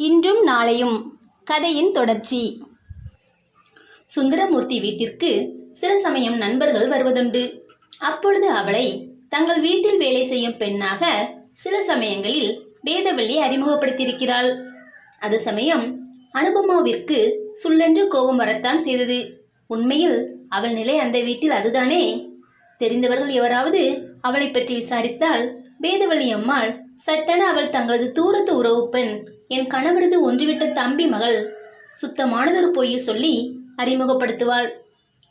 இன்றும் நாளையும். கதையின் தொடர்ச்சி. சுந்தரமூர்த்தி வீட்டிற்கு சில சமயம் நண்பர்கள் வருவதுண்டு. அப்பொழுது அவளை தங்கள் வீட்டில் வேலை செய்யும் பெண்ணாக சில சமயங்களில் வேதவள்ளி அறிமுகப்படுத்தியிருக்கிறாள். அது சமயம் அனுபமாவிற்கு சுள்ளென்று கோபம் வரத்தான் செய்தது. உண்மையில் அவள் நிலை அந்த வீட்டில் அதுதானே? தெரிந்தவர்கள் எவராவது அவளை பற்றி விசாரித்தால் வேதவள்ளி அம்மாள் சட்டென அவள் தங்களது தூரத்து உறவு பெண் என் கணவரது ஒன்றுவிட்ட தம்பி மகள் சுத்தமானதொரு பொய்யை சொல்லி அறிமுகப்படுத்துவாள்.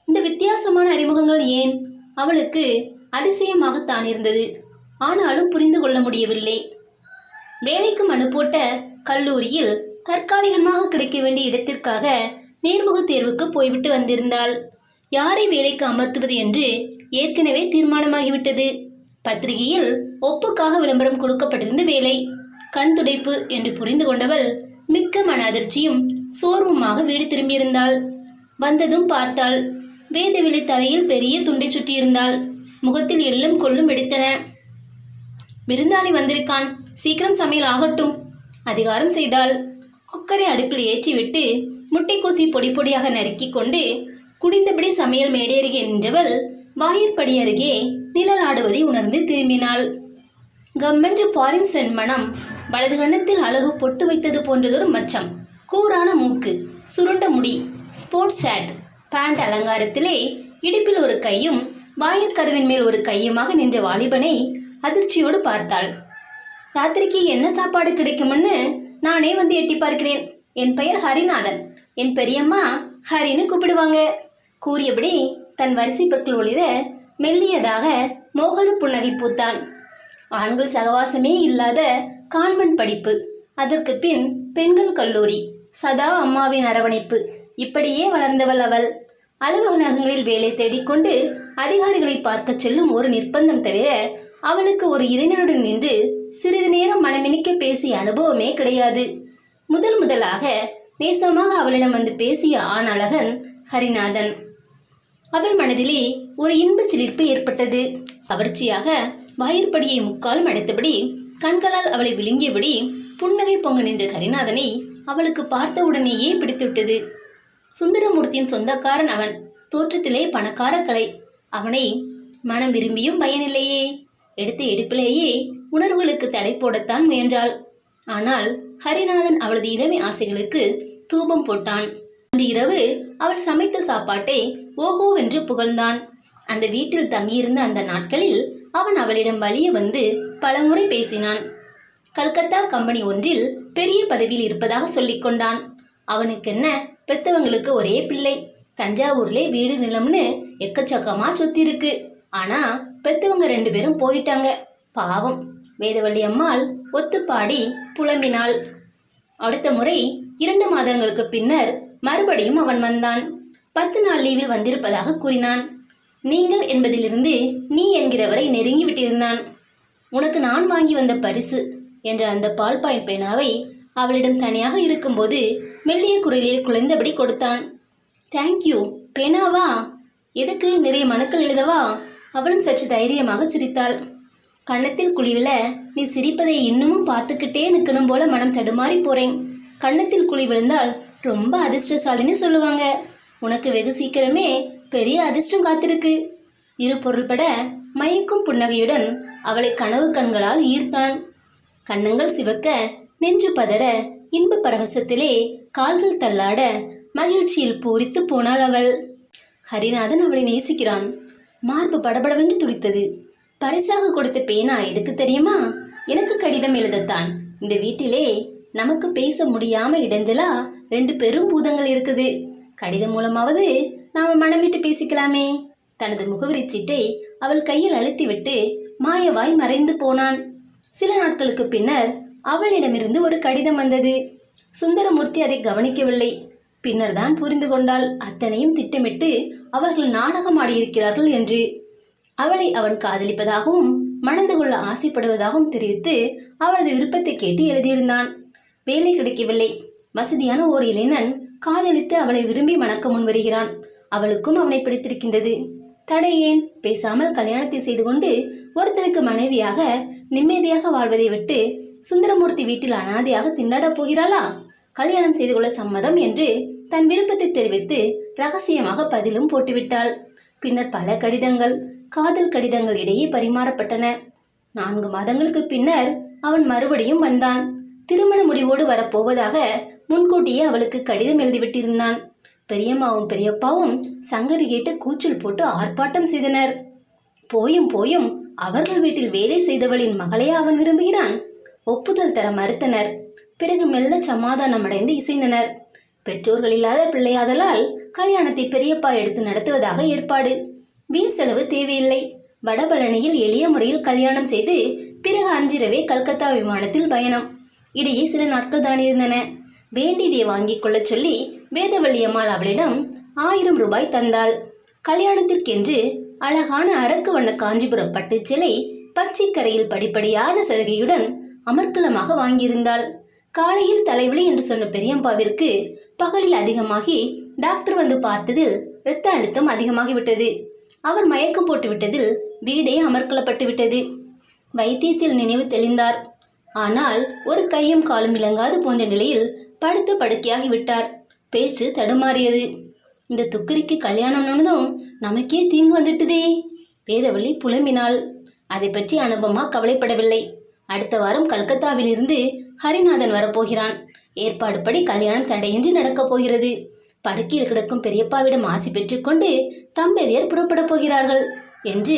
இந்த வித்தியாசமான அறிமுகங்கள் ஏன்? அவளுக்கு அதிசயமாகத்தான் இருந்தது. ஆனாலும் புரிந்து கொள்ள முடியவில்லை. வேலைக்கு மனு போட்ட கல்லூரியில் தற்காலிகமாக கிடைக்க வேண்டிய இடத்திற்காக நேர்முக தேர்வுக்கு போய்விட்டு வந்திருந்தாள். யாரை வேலைக்கு அமர்த்துவது என்று ஏற்கனவே தீர்மானமாகிவிட்டது. பத்திரிகையில் ஒப்புக்காக விளம்பரம் கொடுக்கப்பட்டிருந்த வேலை. கண் துடைப்பு என்று புரிந்து கொண்டவள் மிக்க மன அதிர்ச்சியும் சோர்வுமாக வீடு திரும்பியிருந்தாள். வந்ததும் பார்த்தாள் வேதவிழி தலையில் பெரிய துண்டை சுற்றியிருந்தாள். முகத்தில் எள்ளும் கொள்ளும் வெடித்தன. விருந்தாளி வந்திருக்கான் சீக்கிரம் சமையல் ஆகட்டும் அதிகாரம் செய்தாள். குக்கரை அடுப்பில் ஏற்றிவிட்டு முட்டைக்கோசி பொடி பொடியாக நறுக்கிக் கொண்டு குடிந்தபடி சமையல் மேடை அருகே நின்றவள் வாயிற்படி அருகே நிழலாடுவதை உணர்ந்து திரும்பினாள். கம்மென்று பாரின்சன் மனம் வலது கண்ணத்தில் அழகு பொட்டு வைத்தது போன்றதொரு மச்சம். கூரான மூக்கு சுருண்ட முடி ஸ்போர்ட்ஸ் ஷர்ட் பேண்ட் அலங்காரத்திலே இடுப்பில் ஒரு கையும் வாயிற்கதவின் மேல் ஒரு கையுமாக நின்ற வாலிபனை அதிர்ச்சியோடு பார்த்தாள். ராத்திரிக்கு என்ன சாப்பாடு கிடைக்கும்னு நானே வந்து எட்டி பார்க்கிறேன். என் பெயர் ஹரிநாதன். என் பெரியம்மா ஹரின்னு கூப்பிடுவாங்க. கூறியபடி தன் வரிசை பொருட்கள் ஒளிர மெல்லியதாக மோகன புன்னகை பூத்தான். ஆண்கள் சகவாசமே இல்லாத கான்வென்ட் படிப்பு. அதற்கு பின் பெண்கள் கல்லூரி. சதா அம்மாவின் அரவணைப்பு. இப்படியே வளர்ந்தவள் அவள். அலுவலகங்களில் வேலை தேடிக்கொண்டு அதிகாரிகளை பார்க்கச் செல்லும் ஒரு நிர்பந்தம் தவிர அவளுக்கு ஒரு இளைஞனுடன் நின்று சிறிது நேரம் மனமினிக்க பேசிய அனுபவமே கிடையாது. முதல் முதலாக நேசமாக அவளிடம் வந்து பேசிய ஆண் அழகன் ஹரிநாதன். அவள் மனதிலே ஒரு இன்பச் சிலிர்ப்பு ஏற்பட்டது. கவர்ச்சியாக வாயிற்படியை முக்காலும் அடைத்தபடி கண்களால் அவளை விழுங்கியபடி புன்னகை பொங்க நின்ற ஹரிநாதனை அவளுக்கு பார்த்தவுடனேயே பிடித்துவிட்டது. சுந்தரமூர்த்தியின் சொந்தக்காரன் அவன். தோற்றத்திலே பணக்கார கலை அவனை மனம் விரும்பியும் பயனில்லையே. எடுத்த எடுப்பிலேயே உணர்வுகளுக்கு தடை போடத்தான் முயன்றாள். ஆனால் ஹரிநாதன் அவளது இளமை ஆசைகளுக்கு தூபம் போட்டான். அன்று இரவு அவள் சமைத்த சாப்பாட்டை ஓஹோவென்று புகழ்ந்தான். அந்த வீட்டில் தங்கியிருந்த அந்த நாட்களில் அவன் அவளிடம் வழிய வந்து பலமுறை பேசினான். கல்கத்தா கம்பெனி ஒன்றில் பெரிய பதவியில் இருப்பதாக சொல்லிக் கொண்டான். அவனுக்கென்ன பெத்தவங்களுக்கு ஒரே பிள்ளை. தஞ்சாவூர்லே வீடு நிலம்னு எக்கச்சக்கமா சொத்தி இருக்கு. ஆனா பெத்தவங்க ரெண்டு பேரும் போயிட்டாங்க. பாவம். வேதவள்ளி அம்மாள் ஒத்துப்பாடி புலம்பினாள். அடுத்த முறை இரண்டு மாதங்களுக்கு பின்னர் மறுபடியும் அவன் வந்தான். பத்து நாள் லீவில் வந்திருப்பதாக கூறினான். நீங்கள் என்பதிலிருந்து நீ என்கிறவரை நெருங்கி விட்டிருந்தான் உனக்கு நான் வாங்கி வந்த பரிசு என்ற அந்த பால்பாய் பேனாவை அவளிடம் தனியாக இருக்கும்போது மெல்லிய குரலில் குலைந்தபடி கொடுத்தான். தேங்க்யூ பேனாவா? எதுக்கு? நிறைய மனுக்கள் எழுதவா? அவளும் சற்று தைரியமாக சிரித்தாள். கன்னத்தில் குழிவில நீ சிரிப்பதை இன்னமும் பார்த்துக்கிட்டே நிற்கணும் போல மனம் தடுமாறி போறேன். கன்னத்தில் குழி விழுந்தால் ரொம்ப அதிர்ஷ்டசாலின்னு சொல்லுவாங்க. உனக்கு வெகு சீக்கிரமே பெரிய அதிர்ஷ்டம் காத்திருக்கு. இரு பொருள்பட மயக்கும் புன்னகையுடன் அவளை கனவு கண்களால் ஈர்த்தான். கன்னங்கள் சிவக்க நெஞ்சு பதற இன்ப பரவசத்திலே கால்கள் தள்ளாட மகிழ்ச்சியில் பூரித்து போனாள் அவள். ஹரிநாதன் அவளை நேசிக்கிறான். மார்பு படபடவென்று துடித்தது. பரிசாக கொடுத்த பேனா எதுக்கு தெரியுமா? எனக்கு கடிதம் எழுதத்தான். இந்த வீட்டிலே நமக்கு பேச முடியாம இடைஞ்சலா ரெண்டு பெரும் பூதங்கள் இருக்குது. கடிதம் மூலமாவது நாம மனமிட்டு பேசிக்கலாமே. தனது முகவரி சீட்டை அவள் கையில் அழுத்திவிட்டு மாயவாய் மறைந்து போனான். சில நாட்களுக்கு பின்னர் அவளிடமிருந்து ஒரு கடிதம் வந்தது. சுந்தரமூர்த்தி அதை கவனிக்கவில்லை. பின்னர் தான் புரிந்து கொண்டாள். அத்தனையும் திட்டமிட்டு அவர்கள் நாடகம் ஆடியிருக்கிறார்கள் என்று. அவளை அவன் காதலிப்பதாகவும் மணந்து கொள்ள ஆசைப்படுவதாகவும் தெரிவித்து அவளது விருப்பத்தை கேட்டு எழுதியிருந்தான். வேலை கிடைக்கவில்லை. வசதியான ஓர் இளைஞன் காதலித்து அவளை விரும்பி மணக்க முன்வருகிறான். அவளுக்கும் அவனை பிடித்திருக்கின்றது. தடை ஏன்? பேசாமல் கல்யாணத்தை செய்து கொண்டு ஒருத்தனுக்கு மனைவியாக நிம்மதியாக வாழ்வதை விட்டு சுந்தரமூர்த்தி வீட்டில் அனாதையாக திண்டாடப் போகிறாளா? கல்யாணம் செய்து கொள்ள சம்மதம் என்று தன் விருப்பத்தை தெரிவித்து ரகசியமாக பதிலும் போட்டுவிட்டாள். பின்னர் பல கடிதங்கள் காதல் கடிதங்கள் இடையே பரிமாறப்பட்டன. நான்கு மாதங்களுக்கு பின்னர் அவன் மறுபடியும் வந்தான். திருமண முடிவோடு வரப்போவதாக முன்கூட்டியே அவளுக்கு கடிதம் எழுதிவிட்டிருந்தான். பெரியம்மாவும் பெரியப்பாவும் சங்கதி கேட்டு கூச்சல் போட்டு ஆர்ப்பாட்டம் செய்தனர். போயும் போயும் அவர்கள் வீட்டில் வேலை செய்தவளின் மகளே அவன் விரும்புகிறான். ஒப்புதல் தர மறுத்தனர். பிறகு மெல்ல சமாதானம் அடைந்து இசைந்தனர். பெற்றோர்கள் இல்லாத பிள்ளையாதலால் கல்யாணத்தை பெரியப்பா எடுத்து நடத்துவதாக ஏற்பாடு. வீண் செலவு தேவையில்லை. வடபழனியில் எளிய முறையில் கல்யாணம் செய்து பிறகு அன்றிரவே கல்கத்தா விமானத்தில் பயணம். இடையே சில நாட்கள் தான் இருந்தன. வேண்டியதை வாங்கிக் கொள்ளச் சொல்லி வேதவள்ளி அம்மாள் அவளிடம் ஆயிரம் ரூபாய் தந்தாள். கல்யாணத்திற்கென்று அழகான அரக்கு வண்ண காஞ்சிபுரம் பட்டுச் சிலை பச்சைக்கரையில் படிப்படியான சலுகையுடன் அமர்க்கலமாக வாங்கியிருந்தாள். காலையில் தலைவலி என்று சொன்ன பெரியம்பாவிற்கு பகலில் அதிகமாகி டாக்டர் வந்து பார்த்ததில் இரத்த அழுத்தம் அதிகமாகிவிட்டது. அவர் மயக்கம் போட்டுவிட்டதில் வீடே அமர்க்கலப்பட்டு விட்டது. வைத்தியத்தில் நினைவு தெளிந்தார். ஆனால் ஒரு கையும் காலும் விளங்காது போன்ற நிலையில் படுத்த படுக்கையாகி விட்டார். பேச்சு தடுமாறியது. இந்த துக்கரிக்கு கல்யாணம் நடந்ததும் நமக்கே தீங்கு வந்துட்டுதே. வேதவள்ளி புலம்பினாள். அதை பற்றி அனுபமா கவலைப்படவில்லை. அடுத்த வாரம் கல்கத்தாவிலிருந்து ஹரிநாதன் வரப்போகிறான். ஏற்பாடுபடி கல்யாணம் தடையின்றி நடக்கப் போகிறது. படுக்கையில் கிடக்கும் பெரியப்பாவிடம் ஆசி பெற்றுக்கொண்டு தம்பதியர் புறப்படப் போகிறார்கள் என்று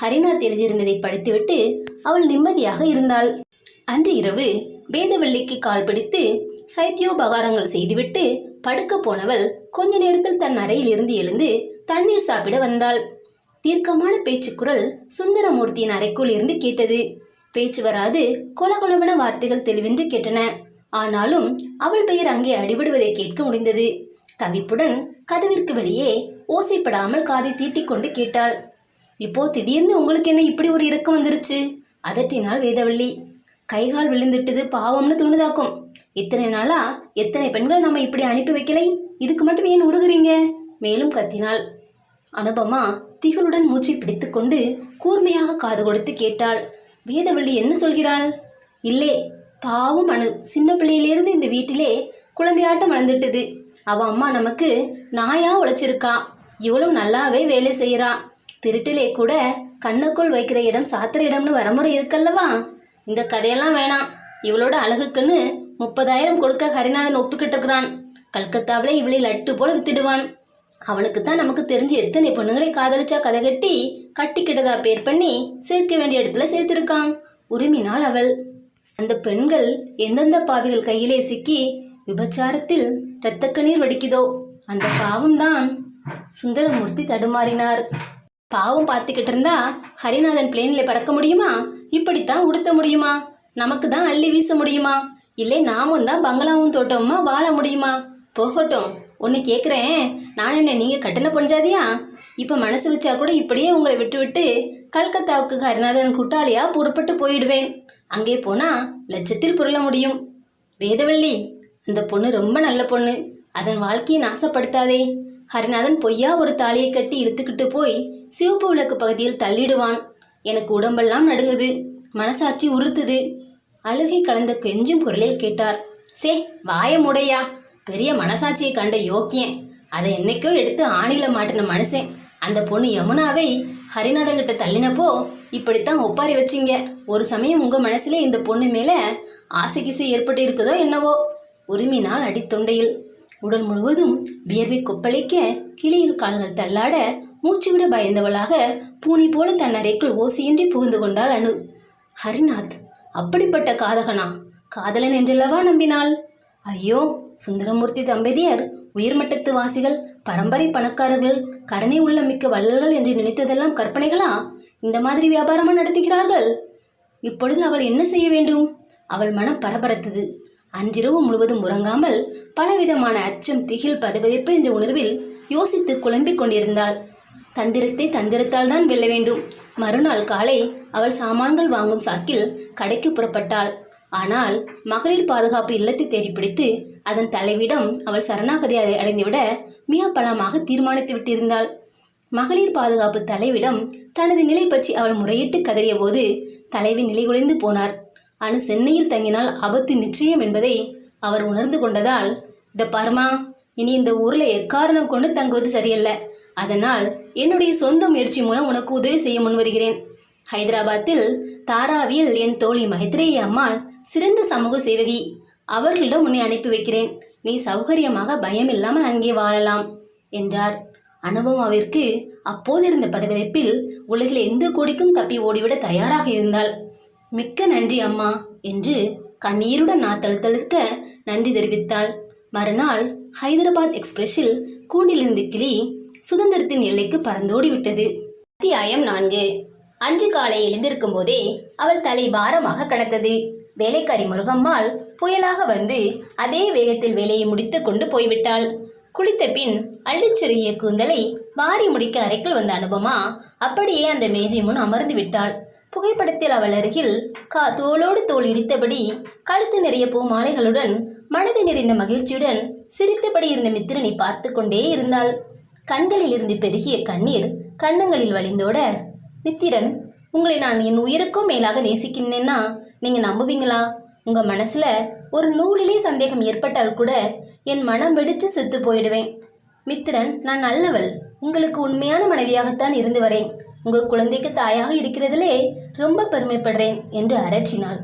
ஹரிநாத் எழுதியிருந்ததை படித்துவிட்டு அவள் நிம்மதியாக இருந்தாள். அன்று இரவு வேதவள்ளிக்கு கால் பிடித்து சைத்தியோபகாரங்கள் செய்துவிட்டு படுக்க போனவள் கொஞ்ச நேரத்தில் தன் அறையில் இருந்து எழுந்து தண்ணீர் சாப்பிட வந்தாள். தீர்க்கமான பேச்சுக்குரல் சுந்தரமூர்த்தியின் அறைக்குள் இருந்து கேட்டது. பேச்சு வராது கொலகொலவன வார்த்தைகள் தெளிவின்றி கேட்டன. ஆனாலும் அவள் பெயர் அங்கே அடிபடுவதை கேட்க முடிந்தது. தவிப்புடன் கதவிற்கு வெளியே ஓசைப்படாமல் காதை தீட்டிக்கொண்டு கேட்டாள். இப்போ திடீர்னு உங்களுக்கு என்ன இப்படி ஒரு இறக்கம் வந்துருச்சு? அதட்டினாள் வேதவள்ளி. கைகால் விழுந்துட்டது பாவம்னு துணுதாக்கும். இத்தனை நாளா எத்தனை பெண்கள் நம்ம இப்படி அனுப்பி வைக்கலை? இதுக்கு மட்டும் ஏன் உருகுறீங்க? மேலும் கத்தினாள். அனுபமா திகளுடன் மூச்சை பிடித்துக்கொண்டு கூர்மையாக காது கொடுத்து கேட்டாள். வேதவள்ளி என்ன சொல்கிறாள்? இல்லை பாவம் அனு சின்ன பிள்ளையிலேருந்து இந்த வீட்டிலே குழந்தையாட்டம் வளர்ந்துட்டுது. அவ அம்மா நமக்கு நாயா உழைச்சிருக்கா. இவளும் நல்லாவே வேலை செய்கிறா திருட்டிலே கூட கண்ணுக்குள் வைக்கிற இடம் சாத்திர இடம்னு வரமுறை இருக்கல்லவா? இந்த கதையெல்லாம் வேணாம். இவளோட அழகுக்குன்னு முப்பதாயிரம் கொடுக்க ஹரிநாதன் ஒப்புக்கிட்டு இருக்கிறான் கல்கத்தாவில் இவளை லட்டு போல வித்துடுவான். அவனுக்கு தான் நமக்கு தெரிஞ்சு எத்தனை பொண்ணுங்களை காதலிச்சா கதை கட்டி கட்டிக்கிட்டதா பேர் பண்ணி சேர்க்க வேண்டிய இடத்துல சேர்த்திருக்கான். உரிமினாள் அவள். அந்த பெண்கள் எந்தெந்த பாவிகள் கையிலே சிக்கி விபச்சாரத்தில் இரத்தக்கண்ணீர் வடிக்குதோ அந்த பாவம்தான் சுந்தரமூர்த்தி தடுமாறினார். பாவம் பார்த்துக்கிட்டு இருந்தா ஹரிநாதன் பிளேனில் பறக்க முடியுமா? இப்படித்தான் உடுத்த முடியுமா? நமக்கு தான் அள்ளி வீச முடியுமா? இல்லை நாமும் தான் பங்களாவும் தோட்டமுமா வாழ முடியுமா? போகட்டும். ஒன்று கேட்குறேன் நான் என்ன நீங்கள் கட்டண பஞ்சாதியா? இப்போ மனசு வச்சா கூட இப்படியே உங்களை விட்டு விட்டு கல்கத்தாவுக்கு ஹரிநாதன் குட்டாளியாக புறப்பட்டு போயிடுவேன். அங்கே போனால் லட்சத்தில் புரள முடியும். வேதவள்ளி அந்த பொண்ணு ரொம்ப நல்ல பொண்ணு. அதன் வாழ்க்கையை நாசப்படுத்தாதே. ஹரிநாதன் பொய்யா ஒரு தாலியை கட்டி இழுத்துக்கிட்டு போய் சிவப்பு விளக்கு பகுதியில் தள்ளிடுவான். எனக்கு உடம்பெல்லாம் நடுங்குது. மனசாட்சி உறுத்துது. அழுகை கலந்த கெஞ்சும் குரலில் கேட்டார். சே வாய முடையா? பெரிய மனசாட்சியை கண்ட யோக்கியன். அதை என்னைக்கோ எடுத்து ஆணில மாட்டின மனுஷன். அந்த பொண்ணு யமுனாவை ஹரிநாதன் கிட்ட தள்ளினப்போ இப்படித்தான் ஒப்பாரி வச்சிங்க. ஒரு சமயம் உங்க மனசுல இந்த பொண்ணு மேல ஆசை கிசை ஏற்பட்டு இருக்குதோ என்னவோ? உரிமினால் அடித்தொண்டையில். உடல் முழுவதும் வியர்வை கொப்பளிக்க கிளியில் கால்கள் தள்ளாட மூச்சுவிட பயந்தவளாக பூனை போல தன் அறைக்குள் ஓசையின்றி புகுந்து கொண்டாள் அனு. ஹரிநாத் அப்படிப்பட்ட காதகனா? காதலன் என்றல்லவா நம்பினாள்? ஐயோ சுந்தரமூர்த்தி தம்பதியர் உயர்மட்டத்து வாசிகள் பரம்பரை பணக்காரர்கள் கருணை உள்ள மிக்க வள்ளல்கள் என்று நினைத்ததெல்லாம் கற்பனைகளா? இந்த மாதிரி வியாபாரமா நடத்துகிறார்கள்? இப்பொழுது அவள் என்ன செய்ய வேண்டும்? அவள் மனம் பரபரத்தது. அன்றிரவு முழுவதும் உறங்காமல் பலவிதமான அச்சம் திகில் பதவிதைப்பு என்ற உணர்வில் யோசித்து குழம்பிக் கொண்டிருந்தாள். தந்திரத்தை தந்திரத்தால் தான் வெல்ல வேண்டும். மறுநாள் காலை அவள் சாமான்கள் வாங்கும் சாக்கில் கடைக்கு புறப்பட்டாள். ஆனால் மகளிர் பாதுகாப்பு இல்லத்தை தேடி பிடித்து அதன் தலைவிடம் அவள் சரணாகதி அடைந்துவிட மிக பலமாக தீர்மானித்து விட்டிருந்தாள். மகளிர் பாதுகாப்பு தலைவிடம் தனது நிலை பற்றி அவள் முறையிட்டு கதறிய போது தலைவி நிலைகுலைந்து போனார். அனு சென்னையில் தங்கினால் ஆபத்து நிச்சயம் என்பதை அவர் உணர்ந்து கொண்டதால் இந்த பர்மா இனி இந்த ஊரில் எக்காரணம் கொண்டு தங்குவது சரியல்ல. அதனால் என்னுடைய சொந்த முயற்சி மூலம் உனக்கு உதவி செய்ய முன்வருகிறேன். ஹைதராபாத்தில் தாராவில் என் தோழி மைத்ரேயி அம்மாள் சிறந்த சமூக சேவகி. அவர்களிடம் உன்னை அனுப்பி வைக்கிறேன். நீ சௌகரியமாக பயம் இல்லாமல் அங்கே வாழலாம் என்றார். அனுபமாவிற்கு அப்போது இருந்த பதவிதைப்பில் உலகில் எந்த கோடிக்கும் தப்பி ஓடிவிட தயாராக இருந்தாள். மிக்க நன்றி அம்மா என்று கண்ணீருடன் நாத்தழுத்தழுக்க நன்றி தெரிவித்தாள். மறுநாள் ஹைதராபாத் எக்ஸ்பிரஸில் கூண்டிலிருந்து கிளி சுதந்திரத்தின் எல்லைக்கு பறந்தோடி விட்டது. அத்தியாயம் நான்கு. அன்று காலை எழுந்திருக்கும் போதே அவள் தலை பாரமாக கனத்தது. வேலைக்காரி முருகம்மாள் புயலாக வந்து அதே வேகத்தில் வேலையை முடித்து கொண்டு போய்விட்டாள். குளித்த பின் அள்ளிச்சிறிய கூந்தலை வாரி முடிக்க அறைக்குள் வந்த அனுபமா அப்படியே அந்த மேஜை முன் அமர்ந்து விட்டாள். புகைப்படத்தில் அவள் அருகில் கா தோளோடு தோள் இடித்தபடி கழுத்து நிறைய பூ மாலைகளுடன் மனது நிறைந்த மகிழ்ச்சியுடன் சிரித்தபடி இருந்த மித்திரனை பார்த்து கொண்டே இருந்தாள். கண்களில் இருந்து பெருகிய கண்ணீர் கண்ணங்களில் வழிந்தோட மித்திரன் உங்களை நான் என் உயிருக்கும் மேலாக நேசிக்கின்றேன்னா நீங்கள் நம்புவீங்களா? உங்கள் மனசில் ஒரு நூலிலே சந்தேகம் ஏற்பட்டால் கூட என் மனம் வெடித்து செத்து போயிடுவேன். மித்திரன் நான் நல்லவள். உங்களுக்கு உண்மையான மனைவியாகத்தான் இருந்து வரேன். உங்கள் குழந்தைக்கு தாயாக இருக்கிறதிலே ரொம்ப பெருமைப்படுறேன் என்று அரற்றினாள்.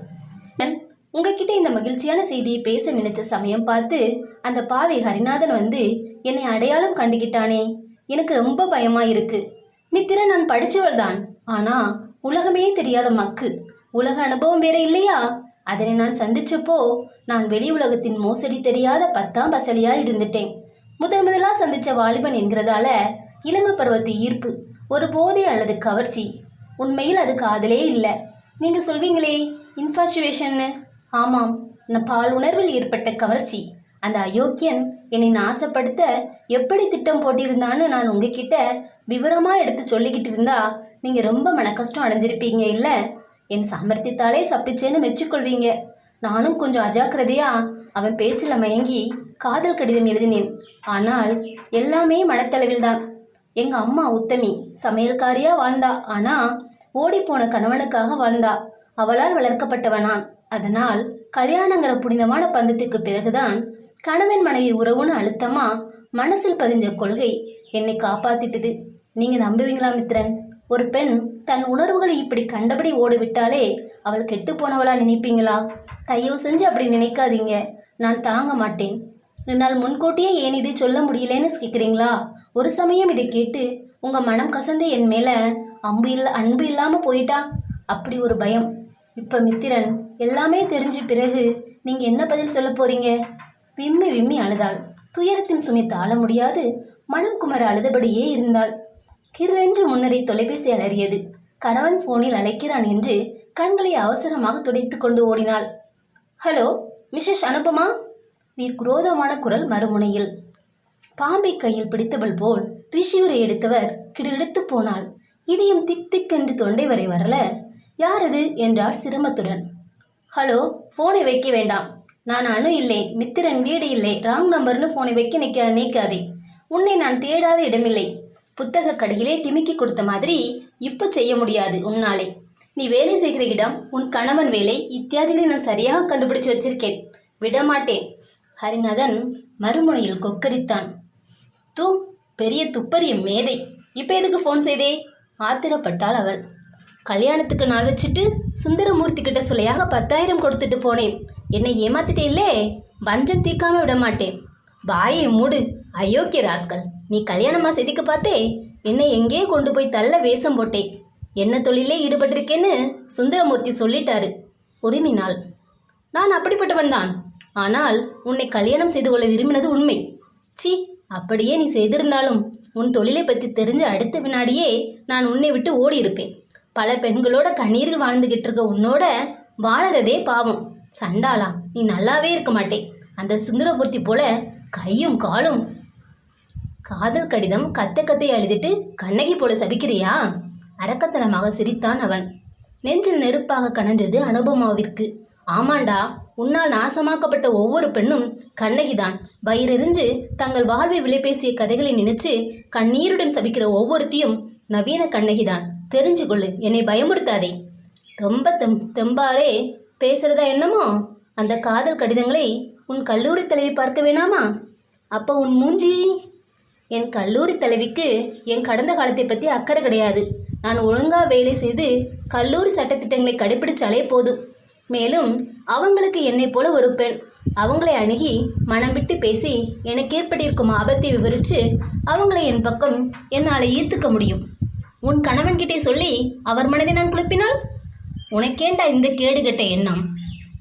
உங்ககிட்ட இந்த மகிழ்ச்சியான செய்தியை பேச நினைச்ச சமயம் பார்த்து அந்த பாவி ஹரிநாதன் வந்து என்னை அடையாளம் கண்டுகிட்டானே. எனக்கு ரொம்ப பயமா இருக்கு. மித்திர நான் படிச்சவள் தான். ஆனா உலகமே தெரியாத மக்கு. உலக அனுபவம் வேற இல்லையா? அதனை நான் சந்திச்சப்போ நான் வெளி உலகத்தின் மோசடி தெரியாத பத்தாம் பசலியா இருந்துட்டேன். முதல் முதலா சந்திச்ச வாலிபன் என்கிறதால இளமை பருவத்து ஈர்ப்பு ஒரு போதை அல்லது கவர்ச்சி. உண்மையில் அது காதலே இல்லை. நீங்க சொல்வீங்களே இன்ஃபாச்சுவேஷன்னு ஆமாம் நான் பால் உணர்வில் ஏற்பட்ட கவர்ச்சி. அந்த அயோக்கியன் என்னை நாசப்படுத்த எப்படி திட்டம் போட்டிருந்தான்னு நான் உங்ககிட்ட விவரமாக எடுத்து சொல்லிக்கிட்டு இருந்தா நீங்கள் ரொம்ப மனக்கஷ்டம் அடைஞ்சிருப்பீங்க இல்லை? என் சாமர்த்தியத்தாலே சப்பிச்சேன்னு மெச்சிக்கொள்வீங்க. நானும் கொஞ்சம் அஜாக்கிரதையாக அவன் பேச்சில் மயங்கி காதல் கடிதம் எழுதினேன். ஆனால் எல்லாமே மனத்தளவில்தான். எங்கள் அம்மா உத்தமி சமையல்காரியாக வாழ்ந்தா ஆனால் ஓடிப்போன கணவனுக்காக வாழ்ந்தா. அவளால் வளர்க்கப்பட்டவன் நான் அதனால் கல்யாணங்கிற புனிதமான பந்தத்துக்கு பிறகுதான் கணவன் மனைவி உறவுன்னு அழுத்தமா மனசில் பதிஞ்ச கொள்கை என்னை காப்பாத்திட்டது. நீங்க நம்புவீங்களா மித்ரன்? ஒரு பெண் தன் உணர்வுகளை இப்படி கண்டபடி ஓடிவிட்டாலே அவள் கெட்டு போனவளா நினைப்பீங்களா? தயவு செஞ்சு அப்படி நினைக்காதீங்க. நான் தாங்க மாட்டேன். என்னால் முன்கூட்டியே ஏன் இதை சொல்ல முடியலன்னு கேட்குறீங்களா ஒரு சமயம் இதை கேட்டு உங்கள் மனம் கசந்து என் மேலே அம்பு இல்லை அன்பு இல்லாமல் போயிட்டா? அப்படி ஒரு பயம். இப்போ மித்திரன் எல்லாமே தெரிஞ்ச பிறகு நீங்கள் என்ன பதில் சொல்ல போறீங்க? விம்மி விம்மி அழுதாள். துயரத்தின் சுமை தாழ முடியாது. மனம் குமர அழுதபடியே இருந்தாள். கிரென்று முன்னரே தொலைபேசி அலறியது. கணவன் ஃபோனில் அழைக்கிறான் என்று கண்களை அவசரமாக துடைத்து கொண்டு ஓடினாள். Hello Mrs Anupama? வி குரோதமான குரல் மறுமுனையில். பாம்பை கையில் பிடித்தவள் போல் ரிஷிவரை எடுத்தவர் கிடுகிடுத்து போனாள். இதயம் திக் திக் என்று தொண்டை வரை வரல. யார் இது என்றார் சிரமத்துடன். ஹலோ ஃபோனை வைக்க வேண்டாம். நான் அணு இல்லை மித்திரன் வீடு இல்லை. ராங் நம்பர்னு ஃபோனை வைக்க நிற்க நினைக்காதே. உன்னை நான் தேடாத இடமில்லை. புத்தக கடையிலே டிமிக்கி கொடுத்த மாதிரி இப்போ செய்ய முடியாது உன்னாலே. நீ வேலை செய்கிற இடம் உன் கணவன் வேலை இத்தியாதிகளை நான் சரியாக கண்டுபிடிச்சு வச்சிருக்கேன். விடமாட்டேன். ஹரிநாதன் மறுமுனையில் கொக்கரித்தான். தூ பெரிய துப்பறிய மேதை. இப்போ எதுக்கு ஃபோன் செய்தே? ஆத்திரப்பட்டாள் அவள். கல்யாணத்துக்கு நாள் வச்சுட்டு சுந்தரமூர்த்தி கிட்ட சொல்லையாக பத்தாயிரம் கொடுத்துட்டு போனேன். என்னை ஏமாத்திட்டேல்லே? வஞ்சம் தீக்காம விட மாட்டேன். வாயை மூடு அயோக்கிய ராஸ்கல். நீ கல்யாணமா செதுக்க பார்த்தே? என்னை எங்கேயே கொண்டு போய் தள்ள வேஷம் போட்டேன். என்ன தொழிலே ஈடுபட்டிருக்கேன்னு சுந்தரமூர்த்தி சொல்லிட்டாரு. உரிமினாள் நான் அப்படிப்பட்டவன் தான். ஆனால் உன்னை கல்யாணம் செய்து கொள்ள விரும்பினது உண்மை. சி அப்படியே நீ செய்திருந்தாலும் உன் தொழிலை பற்றி தெரிஞ்ச அடுத்த வினாடியே நான் உன்னை விட்டு ஓடி இருப்பேன் பல பெண்களோட கண்ணீரில் வாழ்ந்துகிட்டு இருக்க உன்னோட வாழறதே பாவம். சண்டாளா நீ நல்லாவே இருக்க மாட்டே. அந்த சுந்தரபூர்த்தி போல கையும் காலும் காதல் கடிதம் கத்த கத்தை அழுதுட்டு கண்ணகி போல சபிக்கிறியா? அரக்கத்தனமாக சிரித்தான் அவன். நெஞ்சில் நெருப்பாக கனன்றது அனுபமாவிற்கு. ஆமாண்டா உன்னால் நாசமாக்கப்பட்ட ஒவ்வொரு பெண்ணும் கண்ணகிதான். வயிறெறிஞ்சு தங்கள் வாழ்வை விலை பேசிய கதைகளை நினைச்சு கண்ணீருடன் சபிக்கிற ஒவ்வொருத்தியும் நவீன கண்ணகிதான். தெரிஞ்சு கொள்ளு என்னை பயமுறுத்தாதே. ரொம்ப தெம் தெம்பாலே பேசுகிறதா என்னமோ? அந்த காதல் கடிதங்களை உன் கல்லூரி தலைவி பார்க்க வேணாமா? அப்போ உன் மூஞ்சி? என் கல்லூரி தலைவிக்கு என் கடந்த காலத்தை பற்றி அக்கறை கிடையாது. நான் ஒழுங்காக வேலை செய்து கல்லூரி சட்டத்திட்டங்களை கடைபிடிச்சாலே போதும். மேலும் அவங்களுக்கு என்னை போல ஒரு பெண். அவங்களை அணுகி மனம் விட்டு பேசி எனக்கு ஏற்பட்டிருக்கும் ஆபத்தை விவரித்து அவங்களை என் பக்கம் என்னால் ஈர்த்துக்க முடியும். உன் கணவன்கிட்டே சொல்லி அவர் மனதை நான் குழப்பினால்? உனக்கேண்டா இந்த கேடுகெட்ட எண்ணம்?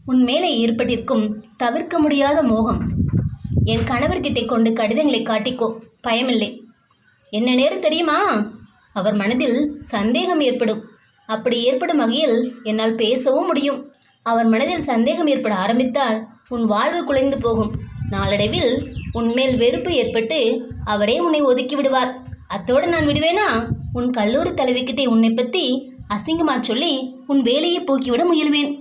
உன் மேலே ஏற்பட்டிருக்கும் தவிர்க்க முடியாத மோகம். என் கணவர்கிட்டே கொண்டு கடிதங்களை காட்டிக்கோ. பயமில்லை. என்ன நேரம் தெரியுமா? அவர் மனதில் சந்தேகம் ஏற்படும். அப்படி ஏற்படும் வகையில் என்னால் பேசவும் முடியும். அவர் மனதில் சந்தேகம் ஏற்பட ஆரம்பித்தால் உன் வாழ்வு குலைந்து போகும். நாளடைவில் உன்மேல் வெறுப்பு ஏற்பட்டு அவரே உன்னை ஒதுக்கி விடுவார். அத்தோடு நான் விடுவேனா? உன் கல்லூரி தலைவிக்கிட்டே உன்னை பற்றி அசிங்கமா சொல்லி உன் வேலையை போக்கிவிட முயல்வேன்.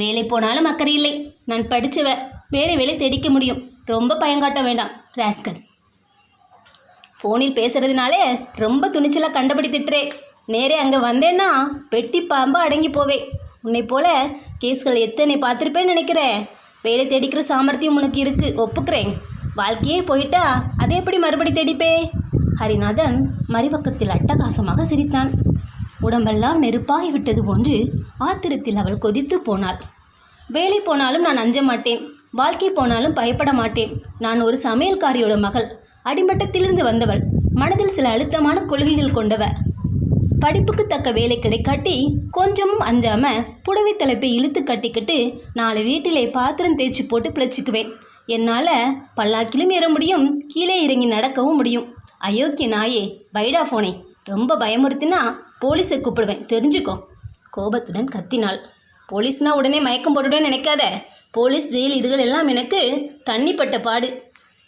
வேலை போனாலும் அக்கறை இல்லை. நான் படித்தவ வேறு வேலை தேடிக்க முடியும். ரொம்ப பயங்காட்ட வேண்டாம் ராஸ்கன் ஃபோனில் பேசுறதுனாலே ரொம்ப துணிச்சலாக கண்டபடி திட்டுறே. நேரே அங்கே வந்தேன்னா பெட்டி பாம்பு அடங்கி போவே. உன்னை போல கேஸ்கள் எத்தனை பார்த்துருப்பேன்னு நினைக்கிறேன் வேலை தேடிக்கிற சாமர்த்தியம் உனக்கு இருக்குது ஒப்புக்கிறேன். வாழ்க்கையே போயிட்டா அதை எப்படி மறுபடி தேடிப்பே? ஹரிநாதன் மறுபக்கத்தில் அட்டகாசமாக சிரித்தான். உடம்பெல்லாம் நெருப்பாகிவிட்டது போன்று ஆத்திரத்தில் அவள் கொதித்து போனாள். வேலை போனாலும் நான் அஞ்ச மாட்டேன். வாழ்க்கை போனாலும் பயப்பட மாட்டேன். நான் ஒரு சமையல்காரியோட மகள். அடிமட்டத்திலிருந்து வந்தவள். மனதில் சில அழுத்தமான கொள்கைகள் கொண்டவ. படிப்புக்கு தக்க வேலை கிடைக்காட்டி கொஞ்சமும் அஞ்சாம புடவை தலைப்பை இழுத்து கட்டிக்கிட்டு நாலு வீட்டிலே பாத்திரம் தேய்ச்சி போட்டு பிழைச்சிக்குவேன். என்னால் பல்லாக்கிலும் ஏற முடியும். கீழே இறங்கி நடக்கவும் முடியும். அயோக்கிய நாயே வைடா ஃபோனை ரொம்ப பயமுறுத்தினா போலீஸை கூப்பிடுவேன். தெரிஞ்சுக்கோ. கோபத்துடன் கத்தினாள். போலீஸ்னால் உடனே மயக்கம் போட்டுடன் நினைக்காத. போலீஸ் ஜெயில் இதுகள் எல்லாம் எனக்கு தண்ணிப்பட்ட பாடு.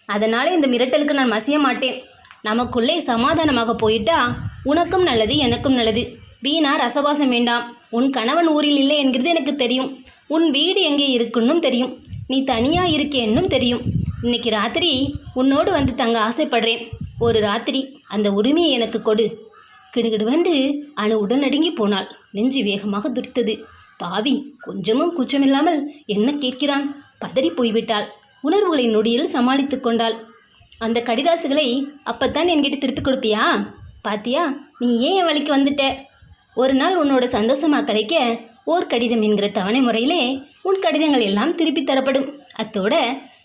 அதனால் இந்த மிரட்டலுக்கு நான் மசிய மாட்டேன். நமக்குள்ளே சமாதானமாக போயிட்டா உனக்கும் நல்லது எனக்கும் நல்லது. வீணா ரசவாசம் வேண்டாம். உன் கணவன் ஊரில் இல்லை என்கிறது எனக்கு தெரியும். உன் வீடு எங்கே இருக்குன்னும் தெரியும். நீ தனியாக இருக்கேன்னும் தெரியும். இன்னைக்கு ராத்திரி உன்னோடு வந்து தங்க ஆசைப்படுறேன். ஒரு ராத்திரி அந்த உரிமையை எனக்கு கொடு. கிடுகிடுவென்று அணு உடனடுங்கி போனாள். நெஞ்சு வேகமாக துடித்தது. பாவி கொஞ்சமும் குச்சமில்லாமல் என்ன கேட்கிறான்? பதறி போய்விட்டாள். உணர்வுகளை நொடியில் சமாளித்து கொண்டாள். அந்த கடிதாசுகளை அப்பத்தான் என்கிட்ட திருப்பி கொடுப்பியா? பாத்தியா நீ ஏன் என் வழிக்கு வந்துட்ட? ஒரு நாள் உன்னோட சந்தோஷமாக கிடைக்க ஓர் கடிதம் என்கிற தவணை முறையிலே உன் கடிதங்கள் எல்லாம் திருப்பி தரப்படும். அத்தோட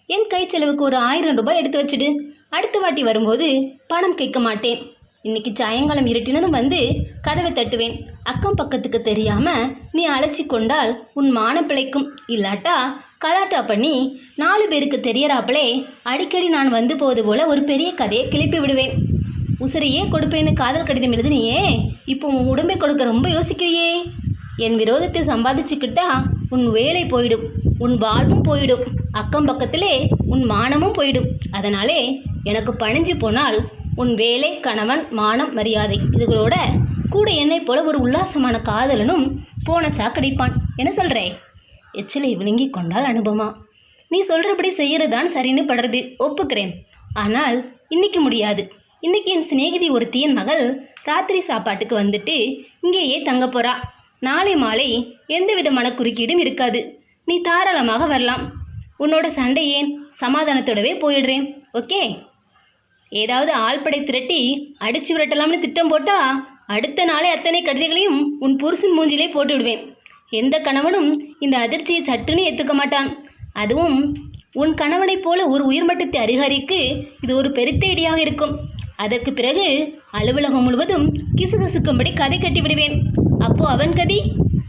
என் கை செலவுக்கு ஒரு ஆயிரம் ரூபாய் எடுத்து வச்சுடு. அடுத்த வாட்டி வரும்போது பணம் கேட்க மாட்டேன். இன்னைக்கு சாயங்காலம் இருட்டினதும் வந்து கதவை தட்டுவேன். அக்கம் பக்கத்துக்கு தெரியாம நீ அழைச்சி கொண்டால் உன் மான பிழைக்கும். இல்லாட்டா கலாட்டா பண்ணி நாலு பேருக்கு தெரியறாப்பளே அடிக்கடி நான் வந்து போவது போல ஒரு பெரிய கதையை கிளப்பி விடுவேன். உசிரையே கொடுப்பேன்னு காதல் கடிதம் எழுதுனியே இப்போ உன் உடம்பை கொடுக்க ரொம்ப யோசிக்கிறியே. என் விரோதத்தை சம்பாதிச்சுக்கிட்டா உன் வேலை போயிடும் உன் வாழ்வும் போயிடும் அக்கம் பக்கத்திலே உன் மானமும் போயிடும். அதனாலே எனக்கு பணிஞ்சு போனால் உன் வேலை கணவன் மானம் மரியாதை. இதுகளோட கூட என்னை போல ஒரு உல்லாசமான காதலனும் போனஸா கிடைப்பான் என்ன சொல்கிறே எச்சிலை விழுங்கி கொண்டால் அனுபமா. நீ சொல்கிறபடி செய்யறதுதான் சரின்னு படுறது. ஒப்புக்கிறேன். ஆனால் இன்னைக்கு முடியாது. இன்னைக்கு என் சிநேகிதி ஒருத்தியின் மகள் ராத்திரி சாப்பாட்டுக்கு வந்துட்டு இங்கேயே தங்க போறா. நாளை மாலை எந்த விதமான குறுக்கீடும் இருக்காது. நீ தாராளமாக வரலாம். உன்னோட சண்டை ஏன்? சமாதானத்தோடவே போயிடுறேன். ஓகே? ஏதாவது ஆள்படை திரட்டி அடிச்சு விரட்டலாம்னு திட்டம் போட்டா அடுத்த நாளே அத்தனை கடிதைகளையும் உன் புருஷன் மூஞ்சிலே போட்டு விடுவேன். எந்த கணவனும் இந்த அதிர்ச்சியை சட்டுன்னு ஏற்றுக்க மாட்டான். அதுவும் உன் கணவனைப் போல ஒரு உயர்மட்டத்தை அதிகாரிக்கு இது ஒரு பெருத்த இடியாக இருக்கும். அதற்கு பிறகு அலுவலகம் முழுவதும் கிசுகிசுக்கும்படி கதை கட்டி விடுவேன். அப்போ அவன் கதி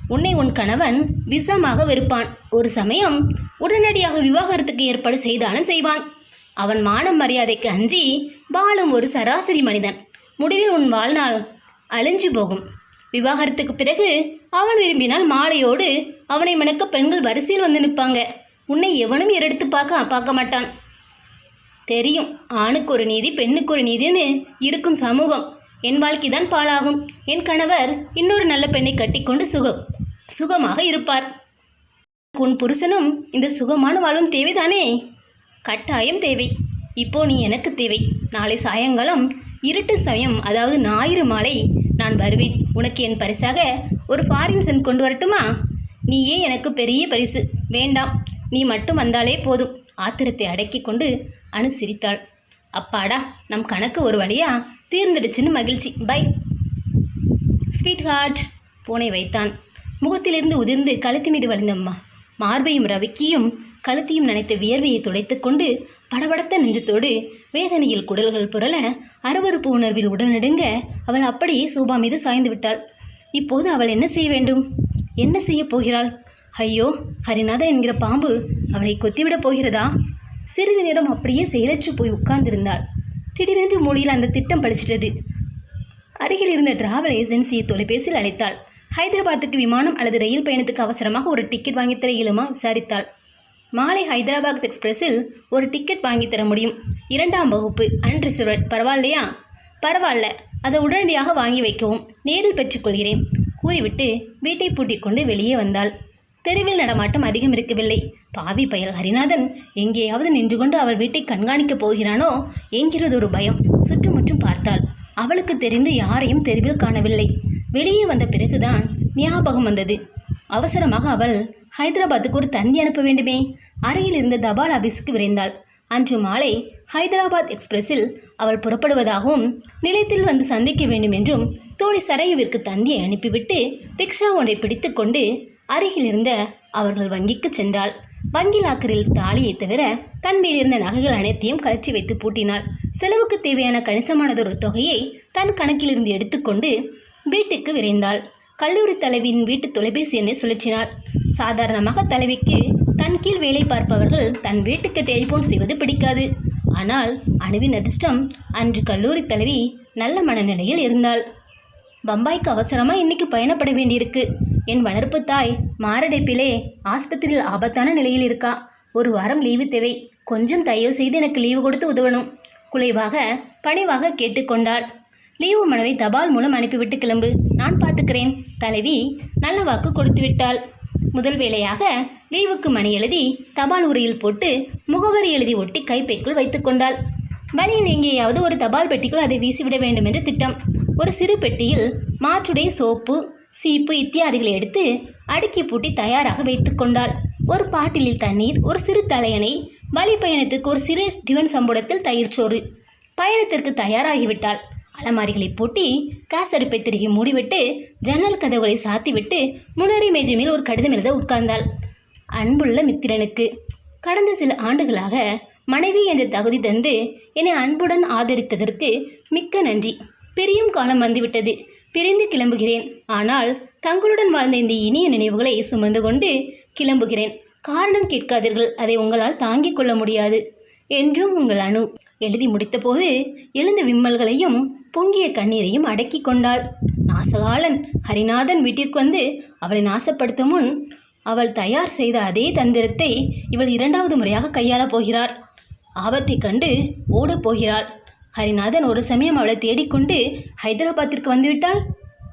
உன்னை உன் கணவன் விஷமாக வெறுப்பான். ஒரு சமயம் உடனடியாக விவாகரத்துக்கு ஏற்பாடு செய்தாலும் செய்வான். அவன் மானம் மரியாதைக்கு அஞ்சி வாழும் ஒரு சராசரி மனிதன். முடிவில் உன் வாழ்நாள் அழிஞ்சு போகும். விவாகரத்துக்கு பிறகு அவன் விரும்பினால் மாலையோடு அவனை மணக்க பெண்கள் வரிசையில் வந்து நிற்பாங்க. உன்னை எவனும் ஏறெடுத்து பார்க்க பார்க்க மாட்டான். தெரியும் ஆணுக்கு ஒரு நீதி பெண்ணுக்கு ஒரு நீதின்னு இருக்கும் சமூகம். என் வாழ்க்கை தான் பாழாகும். என் கணவர் இன்னொரு நல்ல பெண்ணை கட்டிக்கொண்டு சுகம் சுகமாக இருப்பார். உன் புருஷனும் இந்த சுகமான வாழ்வும் தேவைதானே? கட்டாயம் தேவை. இப்போ நீ எனக்கு தேவை. நாளை சாயங்காலம் இருட்டு சமயம் அதாவது ஞாயிறு மாலை நான் வருவேன். உனக்கு என் பரிசாக ஒரு ஃபாரின் சென்ட் கொண்டு வரட்டுமா? நீயே எனக்கு பெரிய பரிசு. வேண்டாம். நீ மட்டும் வந்தாலே போதும். ஆத்திரத்தை அடக்கி கொண்டு அனு சிரித்தாள். அப்பாடா நம் கணக்கு ஒரு வழியா? தீர்ந்துடுச்சுன்னு மகிழ்ச்சி. பை. ஸ்வீட் ஹார்ட் பூனை வைத்தான். முகத்திலிருந்து உதிர்ந்து கழுத்து மீது வழிந்தம்மா. மார்பையும் ரவிக்கியும் கழுத்தையும் நனைத்த வியர்வையை துடைத்து கொண்டு படபடத்த நெஞ்சத்தோடு வேதனையில் குடல்கள் புரள அருவருப்பு உணர்வில் உடனடுங்க அவள் அப்படியே சோபா மீது சாய்ந்து விட்டாள். இப்போது அவள் என்ன செய்ய வேண்டும்? என்ன செய்ய போகிறாள்? ஐயோ ஹரிநாதன் என்கிற பாம்பு அவளை கொத்திவிடப் போகிறதா? சிறிது நேரம் அப்படியே செயலற்று போய் உட்கார்ந்திருந்தாள். திடீரென்று மூலையில் அந்த திட்டம் படிச்சிட்டது அருகில் இருந்த டிராவல் ஏஜென்சியை தொலைபேசியில் அழைத்தாள். ஹைதராபாத்துக்கு விமானம் அல்லது ரயில் பயணத்துக்கு அவசரமாக ஒரு டிக்கெட் வாங்கித்தர இயலுமா? விசாரித்தாள். மாலை ஹைதராபாத் எக்ஸ்பிரஸில் ஒரு டிக்கெட் வாங்கித் தர முடியும். இரண்டாம் வகுப்பு. அன்ரிசர்வட் பரவாயில்லையா? பரவாயில்ல. அதை உடனடியாக வாங்கி வைக்கவும். நேரில் பெற்றுக்கொள்கிறேன் கூறிவிட்டு வீட்டை பூட்டிக் கொண்டு வெளியே வந்தாள். தெருவில் நடமாட்டம் அதிகம் இருக்கவில்லை. பாவி பயல் ஹரிநாதன் எங்கேயாவது நின்று கொண்டு அவள் வீட்டை கண்காணிக்கப் போகிறானோ என்கிறது ஒரு பயம். சுற்றுமுற்றும் பார்த்தாள். அவளுக்கு தெரிந்து யாரையும் தெருவில் காணவில்லை. வெளியே வந்த பிறகுதான் ஞாபகம் வந்தது. அவசரமாக அவள் ஹைதராபாத்துக்கு ஒரு தந்தி அனுப்ப வேண்டுமே? அருகில் இருந்த தபால் ஆபீஸுக்கு விரைந்தாள். அன்று மாலை ஹைதராபாத் எக்ஸ்பிரஸில் அவள் புறப்படுவதாகவும் நிலையத்தில் வந்து சந்திக்க வேண்டும் என்றும் தோழி சரையுவிற்கு தந்தியை அனுப்பிவிட்டு ரிக்ஷா ஒன்றை பிடித்துக்கொண்டு அருகில் இருந்த அவர்கள் வங்கிக்கு சென்றாள். வங்கி லாக்கரில் தாலியை தவிர தன் இருந்த நகைகள் அனைத்தையும் கலற்றி வைத்து பூட்டினாள். செலவுக்கு தேவையான கணிசமானதொரு தொகையை தன் கணக்கிலிருந்து எடுத்துக்கொண்டு வீட்டுக்கு விரைந்தாள். கல்லூரி தலைவியின் வீட்டு தொலைபேசி எண்ணை சுழற்றினாள். சாதாரணமாக தலைவிக்கு தன் கீழ் வேலை பார்ப்பவர்கள் தன் வீட்டுக்கு டெலிஃபோன் செய்வது பிடிக்காது. ஆனால் அணுவின் அதிர்ஷ்டம் அன்று கல்லூரி தலைவி நல்ல மனநிலையில் இருந்தாள். பம்பாய்க்கு அவசரமாக இன்னைக்கு பயணப்பட வேண்டியிருக்கு. என் வளர்ப்பு தாய் மாரடைப்பிலே ஆஸ்பத்திரியில் ஆபத்தான நிலையில் இருக்கா. ஒரு வாரம் லீவு தேவை. கொஞ்சம் தயவு செய்து எனக்கு லீவு கொடுத்து உதவணும். குலைவாக பணிவாக கேட்டுக்கொண்டாள். லீவு மனுவை தபால் மூலம் அனுப்பிவிட்டு கிளம்பு. நான் பார்த்துக்கிறேன். தலைவி நல்ல வாக்கு கொடுத்து விட்டாள் முதல் வேளையாக லீவுக்கு மணி எழுதி தபால் உரையில் போட்டு முகவரி எழுதி ஒட்டி கைப்பைக்குள் வைத்துக்கொண்டாள் வழியில் எங்கேயாவது ஒரு தபால் பெட்டிக்குள் அதை வீசிவிட வேண்டும் என்று திட்டம். ஒரு சிறு பெட்டியில் மாற்றுடை சோப்பு சீப்பு இத்தியாதிகளை எடுத்து அடுக்கி பூட்டி தயாராக வைத்துக்கொண்டாள் ஒரு பாட்டிலில் தண்ணீர் ஒரு சிறு தலையணை வழி பயணத்துக்கு ஒரு சிறு டிவன் சம்புடத்தில் தயிர் சோறு. பயணத்திற்கு தயாராகிவிட்டாள். அலமாரிகளை பூட்டி காசடுப்பை திருகி மூடிவிட்டு ஜன்னல் கதவுகளை சாத்திவிட்டு முன்னேறி மேஜை மேல் ஒரு கடிதம் எழுத உட்கார்ந்தாள். அன்புள்ள மித்திரனுக்கு கடந்த சில ஆண்டுகளாக மனைவி என்ற தகுதி தந்து என்னை அன்புடன் ஆதரித்ததற்கு மிக்க நன்றி. பிரியும் காலம் வந்துவிட்டது. பிரிந்து கிளம்புகிறேன். ஆனால் தங்களுடன் வாழ்ந்த இந்த இனிய நினைவுகளை சுமந்து கொண்டு கிளம்புகிறேன். காரணம் கேட்காதீர்கள். அதை உங்களால் தாங்கிக் கொள்ள முடியாது. என்றும் உங்கள் அணு எழுதி முடித்தபோது எழுந்த விம்மல்களையும் பொங்கிய கண்ணீரையும் அடக்கி கொண்டாள். நாசகாலன் ஹரிநாதன் வீட்டிற்கு வந்து அவளை நாசப்படுத்தும் முன் அவள் தயார் செய்த அதே தந்திரத்தை இவள் இரண்டாவது முறையாக கையாளப் போகிறாள். ஆபத்தைக் கண்டு ஓடப் போகிறாள். ஹரிநாதன் ஒரு சமயம் அவளை தேடிக்கொண்டு ஹைதராபாத்திற்கு வந்துவிட்டாள்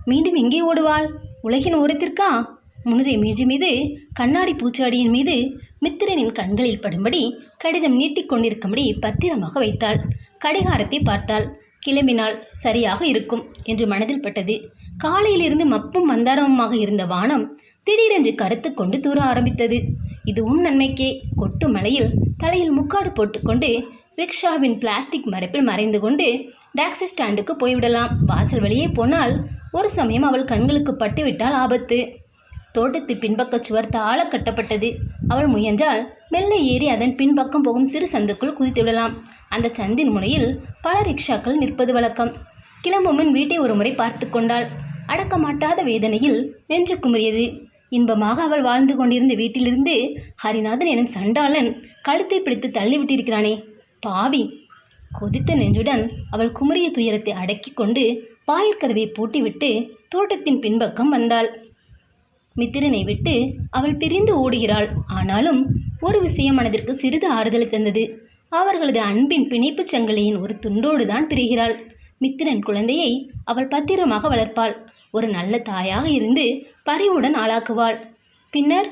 மீண்டும் எங்கே ஓடுவாள்? உலகின் ஓரத்திற்கா? முன்னுரை மேஜை மீது கண்ணாடி பூச்சாடியின் மீது மித்திரனின் கண்களில் படும்படி கடிதம் நீட்டிக்கொண்டிருக்கும்படி பத்திரமாக வைத்தாள். கடிகாரத்தை பார்த்தாள். கிளம்பினால் சரியாக இருக்கும் என்று மனதில் பட்டது. காலையிலிருந்து மப்பும் மந்தாரமுமாக இருந்த வானம் திடீரென்று கருத்து கொண்டு தூர ஆரம்பித்தது. இதுவும் நன்மைக்கே. கொட்டு மலையில் தலையில் முக்காடு போட்டுக்கொண்டு ரிக்ஷாவின் பிளாஸ்டிக் மறைப்பில் மறைந்து கொண்டு டாக்ஸி ஸ்டாண்டுக்கு போய்விடலாம். வாசல் வழியே போனால் ஒரு சமயம் அவள் கண்களுக்கு பட்டுவிட்டால் ஆபத்து. தோட்டத்து பின்பக்க சுவர் தாழ கட்டப்பட்டது. அவள் முயன்றால் மெல்ல ஏறி அதன் பின்பக்கம் போகும் சிறு சந்துக்குள் குதித்துவிடலாம் அந்த சந்தின் முனையில் பல ரிக்ஷாக்கள் நிற்பது வழக்கம். கிளம்பும்மன் வீட்டை ஒரு முறை பார்த்து கொண்டாள். அடக்க மாட்டாத வேதனையில் நெஞ்சு குமரியது இன்பமாக அவள் வாழ்ந்து கொண்டிருந்த வீட்டிலிருந்து ஹரிநாதன் எனும் சண்டாளன் கழுத்தை பிடித்து தள்ளிவிட்டிருக்கிறானே. பாவி! கொதித்த நெஞ்சுடன் அவள் குமரிய துயரத்தை அடக்கிக் கொண்டு வாயிற்கதவை பூட்டிவிட்டு தோட்டத்தின் பின்பக்கம் வந்தாள். மித்திரனை விட்டு அவள் பிரிந்து ஓடுகிறாள். ஆனாலும் ஒரு விஷயம் மனதிற்கு சிறிது ஆறுதல் தந்தது. அவர்களது அன்பின் பிணைப்புச் சங்கிலியின் ஒரு துண்டோடு தான் பிரிகிறாள். மித்திரன் குழந்தையை அவள் பத்திரமாக வளர்ப்பாள். ஒரு நல்ல தாயாக இருந்து பரிவுடன் ஆளாக்குவாள். பின்னர்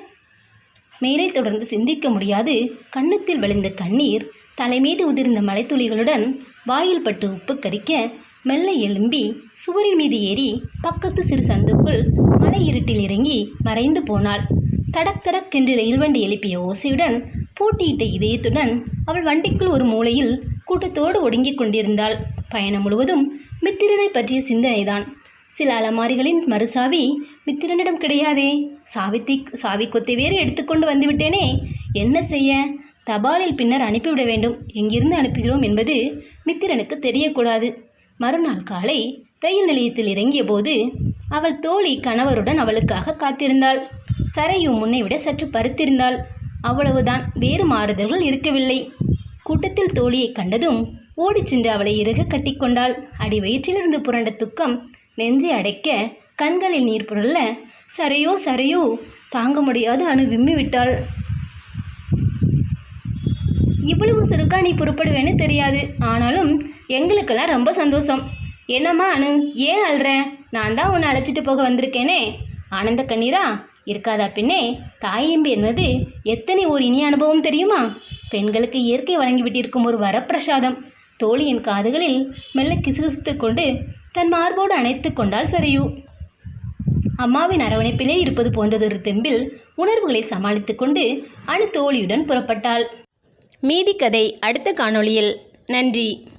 மேலே தொடர்ந்து சிந்திக்க முடியாது. கன்னத்தில் வழிந்த கண்ணீர் தலைமீது உதிர்ந்த மலைத்துளிகளுடன் வாயில் பட்டு உப்பு கரிக்க மெல்ல எழும்பி சுவரின் மீது ஏறி பக்கத்து சிறு சந்துக்குள் மலை இருட்டில் இறங்கி மறைந்து போனாள். தடக் தடக் என்று ரயில் வண்டி எழுப்பிய ஓசையுடன் பூட்டியிட்ட இதயத்துடன் அவள் வண்டிக்குள் ஒரு மூலையில் கூட்டத்தோடு ஒடுங்கிக் கொண்டிருந்தாள். பயணம் முழுவதும் மித்திரனை பற்றிய சிந்தனைதான். சில அலமாரிகளின் மறுசாவி மித்திரனிடம் கிடையாதே சாவித்தி சாவி கொத்தை வேறு எடுத்துக்கொண்டு வந்துவிட்டேனே என்ன செய்ய? தபாலில் பின்னர் அனுப்பிவிட வேண்டும். எங்கிருந்து அனுப்புகிறோம் என்பது மித்திரனுக்கு தெரியக்கூடாது. மறுநாள் காலை ரயில் நிலையத்தில் இறங்கிய போது அவள் தோழி கணவருடன் அவளுக்காக காத்திருந்தாள். சரையு முன்னை விட சற்று பருத்திருந்தாள். அவ்வளவுதான் வேறு மாறுதல்கள் இருக்கவில்லை. கூட்டத்தில் தோழியை கண்டதும் ஓடிச் சென்று அவளை இறுக கட்டிக்கொண்டாள் அடி வயிற்றிலிருந்து புரண்ட துக்கம் நெஞ்சை அடைக்க கண்களில் நீர் புரள சரையோ சரையோ தாங்க முடியாது அணு விம்மி விட்டாள். இவ்வளவு சுருக்கா நீ புறப்படுவேன்னு தெரியாது. ஆனாலும் எங்களுக்கெல்லாம் ரொம்ப சந்தோஷம். என்னம்மா அனு ஏன் அழுறேன் நான் தான் உன்னை அழைச்சிட்டு போக வந்திருக்கேனே. ஆனந்த கண்ணீரா? இருக்காதா பின்னே தாயம்பு என்பது எத்தனை ஒரு இனிய அனுபவம் தெரியுமா? பெண்களுக்கு இயற்கை வழங்கிவிட்டிருக்கும் ஒரு வரப்பிரசாதம். தோழியின் காதுகளில் மெல்ல கிசுகிசுத்து கொண்டு தன் மார்போடு அணைத்து கொண்டால் சரியு. அம்மாவின் அரவணைப்பிலே இருப்பது போன்றதொரு தெம்பில் உணர்வுகளை சமாளித்து கொண்டு அணு தோழியுடன் புறப்பட்டாள். மீதி கதை அடுத்த காணொளியில். நன்றி.